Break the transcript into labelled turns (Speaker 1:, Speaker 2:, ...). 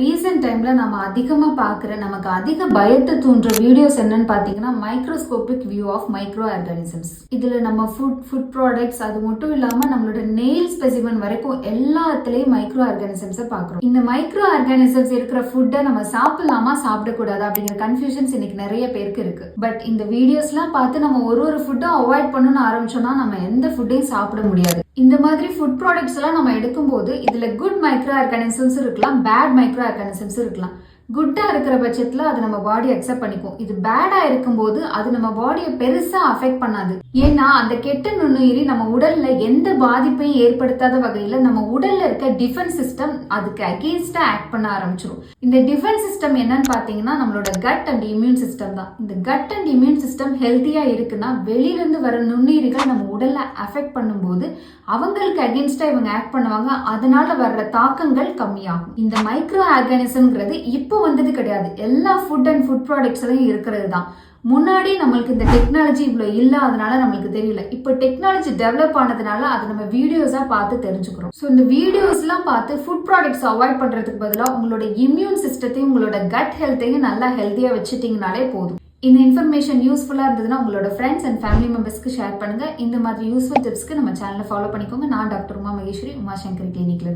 Speaker 1: Recent டைமில் நம்ம அதிகமாக பார்க்குற நமக்கு அதிக பயத்தை தூண்டுற வீடியோஸ் என்னன்னு பார்த்தீங்கன்னா microscopic view of micro organisms இதில் நம்ம ஃபுட் ஃபுட் ப்ராடக்ட்ஸ் அது மட்டும் இல்லாமல் நம்மளோட நெயில் ஸ்பெசிமன் வரைக்கும் எல்லாத்துலேயும் மைக்ரோ ஆர்கானிசம்ஸை பார்க்குறோம் இந்த மைக்ரோ ஆர்கானிசம்ஸ் இருக்கிற ஃபுட்டை நம்ம சாப்பிடலாமா சாப்பிடக்கூடாது அப்படிங்கிற கன்ஃபியூஷன்ஸ் இன்னைக்கு நிறைய பேருக்கு இருக்கு. பட் இந்த வீடியோஸ்லாம் பார்த்து நம்ம ஒரு ஒரு ஃபுட்டும் அவாய்ட் பண்ணணும்னு ஆரம்பிச்சோம்னா நம்ம எந்த ஃபுட்டையும் சாப்பிட முடியாது. இந்த மாதிரி ஃபுட் ப்ராடக்ட்ஸ் எல்லாம் நம்ம எடுக்கும்போது இதில் குட் மைக்ரோ ஆர்கானிசம்ஸ் இருக்கலாம் பேட் மைக்ரோ ஆர்கானிசம்ஸ் இருக்கலாம். குட்டாக இருக்கிற பட்சத்துல அது நம்ம பாடி அக்செப்ட் பண்ணிக்கும். இது பேடா இருக்கும்போது அது நம்ம பாடியை பெருசா அஃபெக்ட் பண்ணாது. ஏன்னா அந்த கெட்ட நுண்ணுயிரி நம்ம உடல்ல எந்த பாதிப்பையும் ஏற்படுத்தாத வகையில நம்ம உடல்ல இருக்க டிஃபென்ஸ் சிஸ்டம் அதுக்கு அகேன்ஸ்டாக ஆக்ட் பண்ண ஆரம்பிச்சிடும் இந்த டிஃபென்ஸ் சிஸ்டம் என்னன்னு பாத்தீங்கன்னா நம்மளோட கட் அண்ட் இம்யூன் சிஸ்டம் தான். இந்த கட் அண்ட் இம்யூன் சிஸ்டம் ஹெல்த்தியா இருக்குன்னா வெளியில இருந்து வர நுண்ணுயிரிகள் நம்ம உடல்ல அஃபெக்ட் பண்ணும்போது அவங்களுக்கு அகேன்ஸ்டாக இவங்க ஆக்ட் பண்ணுவாங்க. அதனால வர்ற தாக்கங்கள் கம்மியாகும். இந்த மைக்ரோ ஆர்கானிசம்ங்கிறது இப்போ வந்தது கிடையாது. எல்லா ஃபுட் அண்ட் ஃபுட் ப்ராடக்ட்ஸ்லையும் இருக்கிறது தான் முன்னாடி நம்மளுக்கு இந்த டெக்னாலஜி இவ்வளோ இல்லாதனால நம்மளுக்கு தெரியல. இப்போ டெக்னாலஜி டெவலப் ஆனதுனால அதை நம்ம வீடியோஸாக பார்த்து தெரிஞ்சுக்கிறோம். ஸோ இந்த வீடியோஸ்லாம் பார்த்து ஃபுட் ப்ராடக்ட்ஸ் அவாய்ட் பண்ணுறதுக்கு பதிலாக உங்களோட இம்யூன் சிஸ்டத்தையும் உங்களோட கட் ஹெல்த்தையும் நல்லா ஹெல்த்தியாக வச்சுட்டிங்கனாலே போதும். இந்த இன்ஃபர்மேஷன் யூஸ்ஃபுல்லாக இருந்ததுன்னா உங்களோட ஃப்ரெண்ட்ஸ் அண்ட் ஃபேமிலி மெம்பர்ஸ்க்கு ஷேர் பண்ணுங்க. இந்த மாதிரி யூஸ்ஃபுல் டிப்ஸ்க்கு நம்ம சேனலை ஃபாலோ பண்ணிக்கோங்க. நான் டாக்டர் உமா மகேஸ்வரி உமாசங்கரி கிளினிக்ல